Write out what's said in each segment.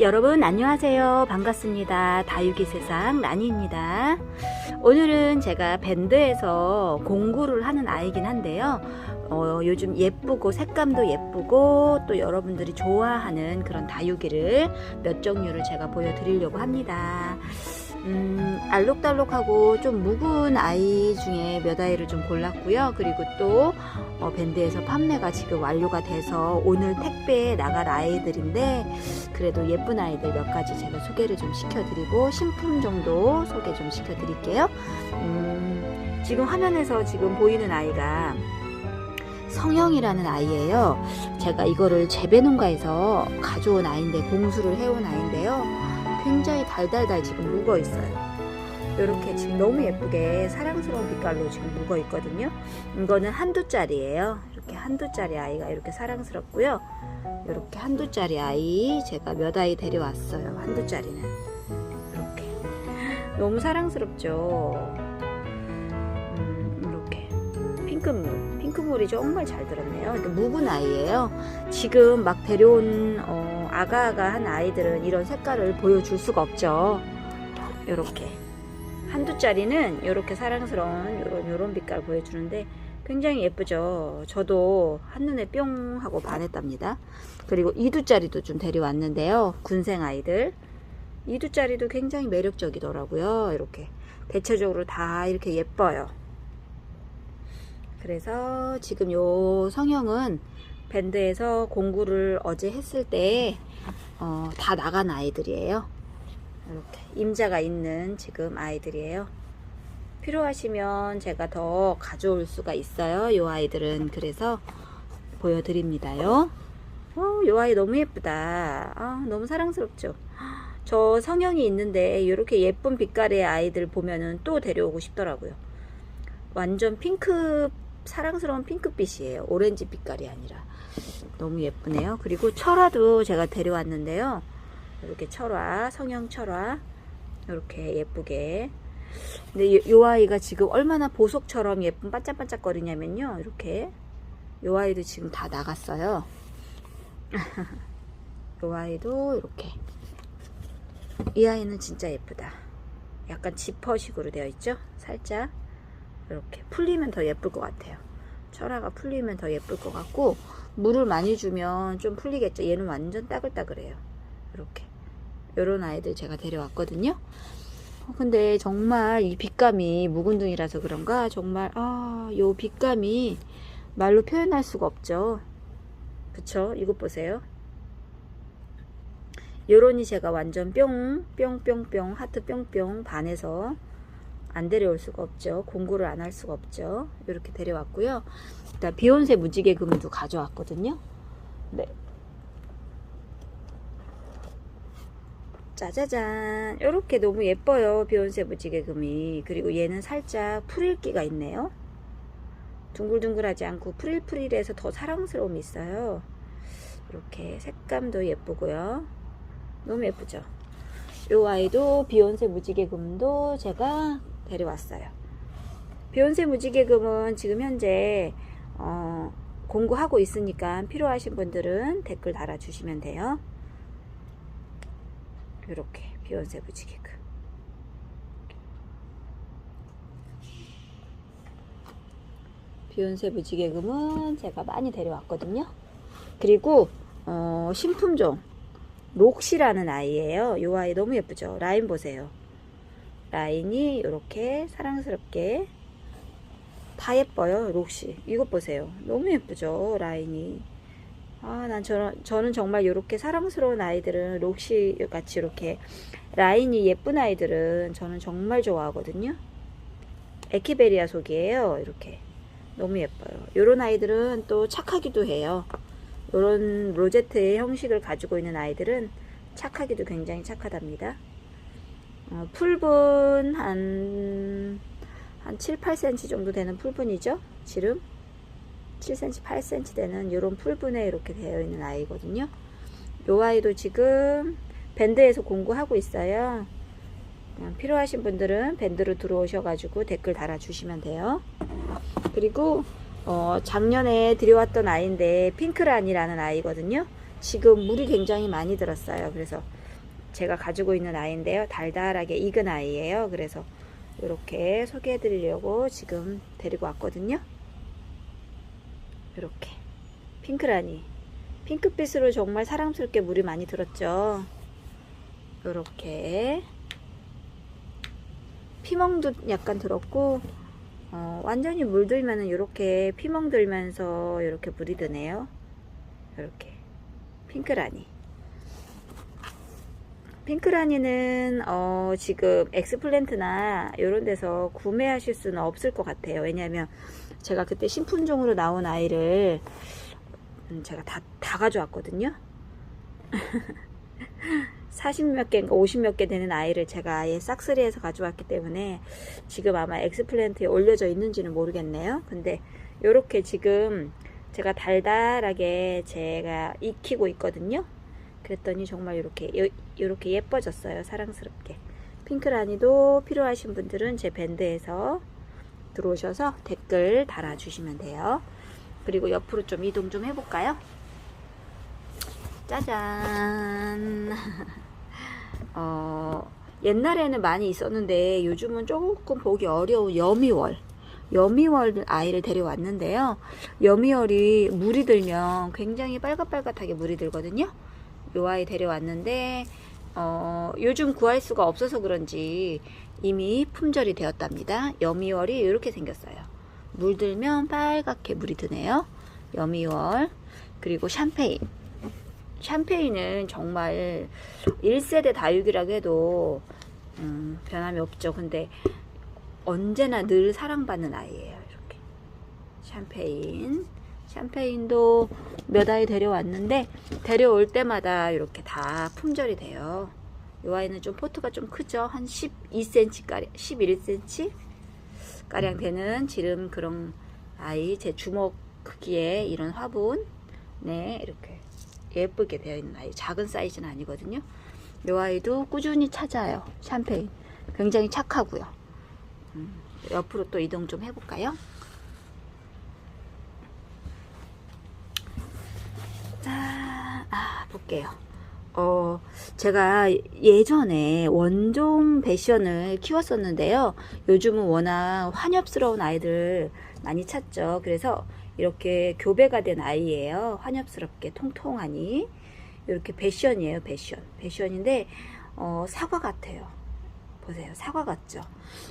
여러분 안녕하세요. 반갑습니다. 다육이 세상 라니입니다. 오늘은 제가 밴드에서 공구를 하는 아이긴 한데요. 어, 요즘 예쁘고 색감도 예쁘고 또 여러분들이 좋아하는 그런 다육이를 몇 종류를 제가 보여드리려고 합니다. 음, 알록달록하고 좀 묵은 아이 중에 몇 아이를 좀 골랐고요. 그리고 또 어, 밴드에서 판매가 지금 완료가 돼서 오늘 택배에 나갈 아이들인데 그래도 예쁜 아이들 몇 가지 제가 소개를 좀 시켜드리고 신품 정도 소개 좀 시켜드릴게요. 음, 지금 화면에서 지금 보이는 아이가 성형이라는 아이예요. 제가 이거를 재배농가에서 가져온 아이인데 공수를 해온 아이인데요. 굉장히 달달달 지금 묵어 있어요. 이렇게 지금 너무 예쁘게 사랑스러운 빛깔로 지금 묵어 있거든요. 이거는 한두짜리예요. 이렇게 한두짜리 아이가 이렇게 사랑스럽고요. 이렇게 한두짜리 아이 제가 몇 아이 데려왔어요. 한두짜리는 이렇게 너무 사랑스럽죠. 음, 이렇게 핑크물, 핑크물이 정말 잘 들었네요. 묵은 아이예요. 지금 막 데려온 어, 아가아가한 아이들은 이런 색깔을 보여줄 수가 없죠. 이렇게 한두 짜리는 이렇게 사랑스러운 이런 이런 빛깔 보여주는데 굉장히 예쁘죠. 저도 한눈에 뿅 하고 반했답니다. 그리고 이두짜리도 좀 데려왔는데요. 군생 아이들. 이두짜리도 굉장히 매력적이더라고요. 이렇게 대체적으로 다 이렇게 예뻐요. 그래서 지금 요 성형은 밴드에서 공구를 어제 했을 때, 어, 다 나간 아이들이에요. 이렇게 임자가 있는 지금 아이들이에요. 필요하시면 제가 더 가져올 수가 있어요. 이 아이들은 그래서 보여드립니다요. 어, 이 아이 너무 예쁘다. 아, 너무 사랑스럽죠. 저 성형이 있는데 이렇게 예쁜 빛깔의 아이들 보면은 또 데려오고 싶더라고요. 완전 핑크 사랑스러운 핑크빛이에요. 오렌지 빛깔이 아니라 너무 예쁘네요. 그리고 철화도 제가 데려왔는데요. 이렇게 철화, 성형 철화 이렇게 예쁘게 근데 이, 요 아이가 지금 얼마나 보석처럼 예쁜 반짝반짝 거리냐면요. 이렇게 요 아이도 지금 다 나갔어요. 요 아이도 이렇게 이 아이는 진짜 예쁘다. 약간 지퍼식으로 되어 있죠? 살짝 이렇게 풀리면 더 예쁠 것 같아요. 철화가 풀리면 더 예쁠 것 같고 물을 많이 주면 좀 풀리겠죠. 얘는 완전 따글따글해요. 이렇게 요런 아이들 제가 데려왔거든요. 어, 근데 정말 이 빛감이 묵은둥이라서 그런가 정말 아요 빛감이 말로 표현할 수가 없죠. 그쵸? 이것 보세요. 요런이 제가 완전 뿅, 뿅뿅뿅, 하트 뿅뿅 반해서 안 데려올 수가 없죠. 공구를 안 할 수가 없죠. 이렇게 데려왔고요. 일단 비욘세 무지개 금도 가져왔거든요. 네. 짜자잔. 이렇게 너무 예뻐요. 비욘세 무지개 금이. 그리고 얘는 살짝 풀일기가 있네요. 둥글둥글하지 않고 프릴프릴해서 더 사랑스러움이 있어요. 이렇게 색감도 예쁘고요. 너무 예쁘죠? 이 아이도 비욘세 무지개금도 제가 데려왔어요. 비욘세 무지개금은 지금 현재 어, 공구하고 있으니까 필요하신 분들은 댓글 달아주시면 돼요. 이렇게 비욘세 무지개금. 비욘세 무지개금은 제가 많이 데려왔거든요. 그리고 어, 신품종 록시라는 아이예요. 이 아이 너무 예쁘죠? 라인 보세요. 라인이 이렇게 사랑스럽게 다 예뻐요. 록시. 이것 보세요. 너무 예쁘죠? 라인이. 아, 난 저는, 저는 정말 이렇게 사랑스러운 아이들은 록시 같이 이렇게 라인이 예쁜 아이들은 저는 정말 좋아하거든요. 에키베리아 속이에요. 이렇게. 너무 예뻐요. 이런 아이들은 또 착하기도 해요. 이런 로제트의 형식을 가지고 있는 아이들은 착하기도 굉장히 착하답니다. 어, 풀분 한, 한 7, 8cm 정도 되는 풀분이죠. 지름 7cm, 8cm 되는 이런 풀분에 이렇게 되어 있는 아이거든요. 이 아이도 지금 밴드에서 공구하고 있어요. 필요하신 분들은 밴드로 들어오셔가지고 댓글 달아주시면 돼요. 그리고 어, 작년에 들여왔던 아이인데 핑크란이라는 아이거든요. 지금 물이 굉장히 많이 들었어요. 그래서 제가 가지고 있는 아이인데요. 달달하게 익은 아이예요. 그래서 이렇게 소개해 드리려고 지금 데리고 왔거든요. 이렇게 핑크라니 핑크빛으로 정말 사랑스럽게 물이 많이 들었죠. 이렇게 피멍도 약간 들었고 어, 완전히 물들면은 이렇게 피멍 들면서 이렇게 물이 드네요. 이렇게 핑크라니. 핑크라니는 어, 지금 엑스플랜트나 이런 데서 구매하실 수는 없을 것 같아요. 왜냐하면 제가 그때 신품종으로 나온 아이를 음, 제가 다, 다 가져왔거든요. 40몇 개인가 50몇 개 되는 아이를 제가 아예 싹쓸이해서 가져왔기 때문에 지금 아마 엑스플랜트에 올려져 있는지는 모르겠네요. 근데 이렇게 지금 제가 달달하게 제가 익히고 있거든요. 그랬더니 정말 이렇게 이렇게 예뻐졌어요. 사랑스럽게. 핑크라니도 필요하신 분들은 제 밴드에서 들어오셔서 댓글 달아주시면 돼요. 그리고 옆으로 좀 이동 좀 해볼까요? 짜잔. 어, 옛날에는 많이 있었는데 요즘은 조금 보기 어려운 여미월. 여미월 아이를 데려왔는데요. 여미월이 물이 들면 굉장히 빨갛빨갛하게 물이 들거든요. 요 아이 데려왔는데, 어, 요즘 구할 수가 없어서 그런지 이미 품절이 되었답니다. 여미월이 이렇게 생겼어요. 물들면 빨갛게 물이 드네요. 여미월. 그리고 샴페인. 샴페인은 정말 1세대 다육이라고 해도 음, 변함이 없죠. 근데 언제나 늘 사랑받는 아이예요. 이렇게 샴페인. 샴페인도 몇 아이 데려왔는데 데려올 때마다 이렇게 다 품절이 돼요. 이 아이는 좀 포트가 좀 크죠. 한 12cm 가량, 11cm 가량 되는 지름 그런 아이 제 주먹 크기의 이런 화분 네 이렇게 예쁘게 되어 있는 아이 작은 사이즈는 아니거든요. 이 아이도 꾸준히 찾아요. 샴페인 굉장히 착하고요. 음, 옆으로 또 이동 좀 해볼까요? 아, 볼게요. 어, 제가 예전에 원종 배션을 키웠었는데요. 요즘은 워낙 환엽스러운 아이들 많이 찾죠. 그래서 이렇게 교배가 된 아이예요. 환엽스럽게 통통하니. 이렇게 배션이에요. 배션. 배션인데, 어, 사과 같아요. 보세요. 사과 같죠.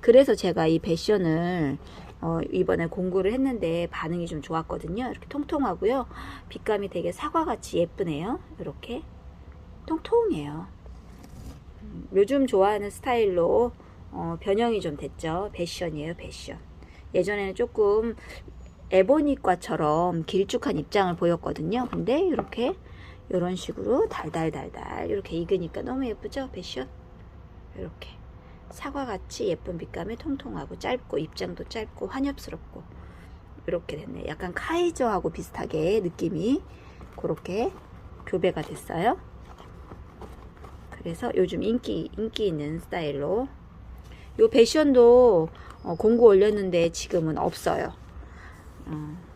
그래서 제가 이 배션을 어, 이번에 공구를 했는데 반응이 좀 좋았거든요. 이렇게 통통하고요. 빛감이 되게 사과같이 예쁘네요. 이렇게 통통해요. 음, 요즘 좋아하는 스타일로 어, 변형이 좀 됐죠. 배션이에요. 배션. 예전에는 조금 에보니과처럼 길쭉한 입장을 보였거든요. 근데 이렇게 이런 식으로 달달달달 이렇게 익으니까 너무 예쁘죠? 배션. 이렇게 사과같이 예쁜 빛감에 통통하고 짧고 입장도 짧고 환엽스럽고 이렇게 됐네. 약간 카이저하고 비슷하게 느낌이 그렇게 교배가 됐어요. 그래서 요즘 인기 인기 있는 스타일로 요 배션도 어, 공고 올렸는데 지금은 없어요. 어.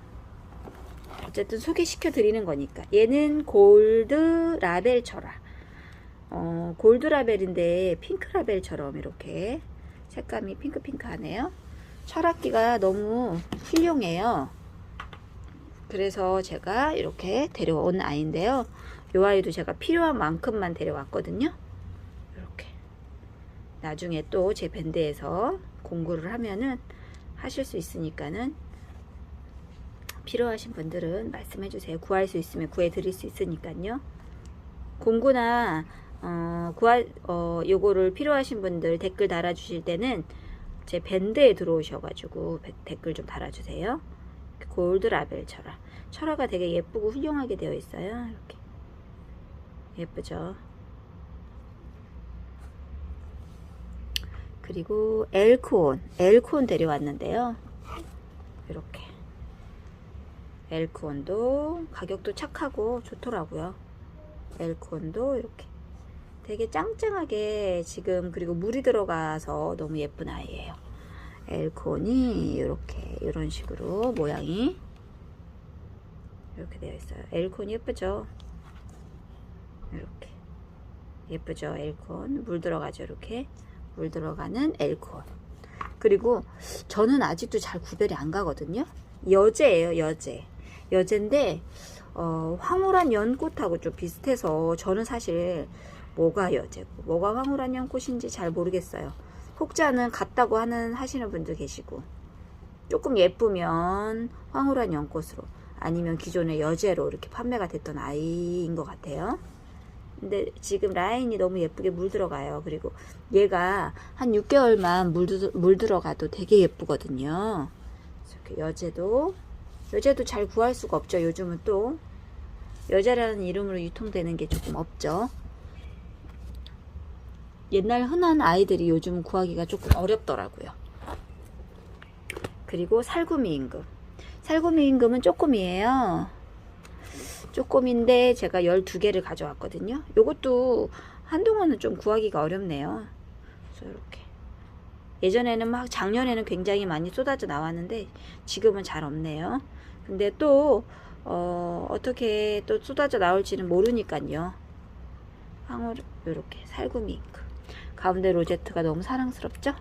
어쨌든 소개시켜 드리는 거니까 얘는 골드 라벨 철화 어, 골드 라벨인데 핑크 라벨처럼 이렇게 색감이 핑크핑크하네요. 철학기가 너무 훌륭해요. 그래서 제가 이렇게 데려온 아이인데요. 이 아이도 제가 필요한 만큼만 데려왔거든요. 이렇게 나중에 또 제 밴드에서 공구를 하면은 하실 수 있으니까는 필요하신 분들은 말씀해 주세요. 구할 수 있으면 구해 드릴 수 있으니까요. 공구나 어, 구할, 어, 요거를 필요하신 분들 댓글 달아주실 때는 제 밴드에 들어오셔가지고 댓글 좀 달아주세요. 골드 라벨 철화. 철화가 되게 예쁘고 훌륭하게 되어 있어요. 이렇게. 예쁘죠? 그리고 엘코온. 엘코온 데려왔는데요. 이렇게. 엘코온도 가격도 착하고 좋더라고요. 엘코온도 이렇게. 되게 짱짱하게 지금 그리고 물이 들어가서 너무 예쁜 아이예요. 엘콘이 이렇게 이런 식으로 모양이 이렇게 되어 있어요. 엘콘 예쁘죠? 이렇게 예쁘죠? 엘콘 물 들어가죠? 이렇게 물 들어가는 엘콘. 그리고 저는 아직도 잘 구별이 안 가거든요. 여제예요, 여제. 여제인데 어, 황홀한 연꽃하고 좀 비슷해서 저는 사실 뭐가 여제고 뭐가 황홀한 연꽃인지 잘 모르겠어요. 혹자는 같다고 하는 하시는 분도 계시고 조금 예쁘면 황홀한 연꽃으로 아니면 기존의 여제로 이렇게 판매가 됐던 아이인 것 같아요. 근데 지금 라인이 너무 예쁘게 물 들어가요. 그리고 얘가 한 6개월만 물, 들- 물 들어가도 되게 예쁘거든요. 이렇게 여제도 여제도 잘 구할 수가 없죠. 요즘은 또 여자라는 이름으로 유통되는 게 조금 없죠. 옛날 흔한 아이들이 요즘 구하기가 조금 어렵더라고요. 그리고 살구미 임금. 살구미 임금은 쪼꼬미예요. 쪼꼬미인데 제가 12개를 가져왔거든요. 요것도 한동안은 좀 구하기가 어렵네요. 그래서 이렇게. 예전에는 막 작년에는 굉장히 많이 쏟아져 나왔는데 지금은 잘 없네요. 근데 또 어, 어떻게 또 쏟아져 나올지는 모르니까요. 황홀 요렇게 살구미 잉크. 가운데 로제트가 너무 사랑스럽죠?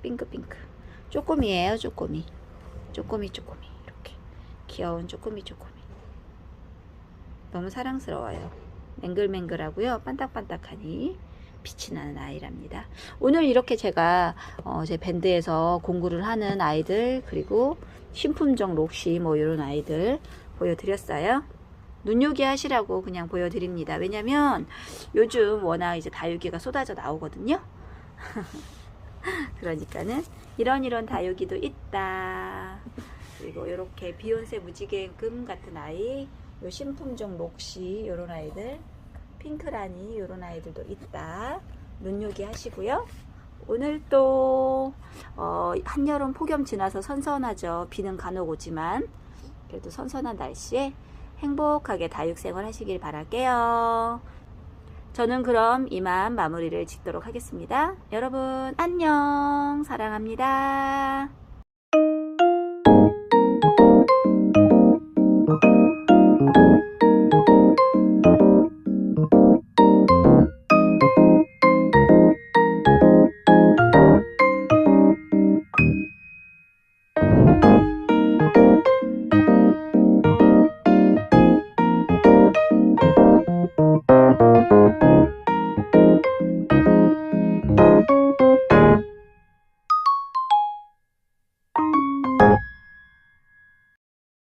핑크핑크. 쪼꼬미예요, 쪼꼬미. 쪼꼬미, 쪼꼬미. 이렇게 귀여운 쪼꼬미, 쪼꼬미. 너무 사랑스러워요. 맹글맹글하고요. 반딱반딱하니 빛이 나는 아이랍니다. 오늘 이렇게 제가 어, 제 밴드에서 공구를 하는 아이들 그리고 신품종 록시 뭐 이런 아이들 보여드렸어요. 눈요기 하시라고 그냥 보여드립니다. 왜냐면 요즘 워낙 이제 다육이가 쏟아져 나오거든요. 그러니까는 이런 이런 다육이도 있다. 그리고 이렇게 비욘세 무지개금 같은 아이, 요 신품종 록시 요런 아이들, 핑크라니 요런 아이들도 있다. 눈요기 하시고요. 오늘 또 어, 한여름 폭염 지나서 선선하죠. 비는 간혹 오지만 그래도 선선한 날씨에 행복하게 다육생활 하시길 바랄게요. 저는 그럼 이만 마무리를 짓도록 하겠습니다. 여러분 안녕 사랑합니다.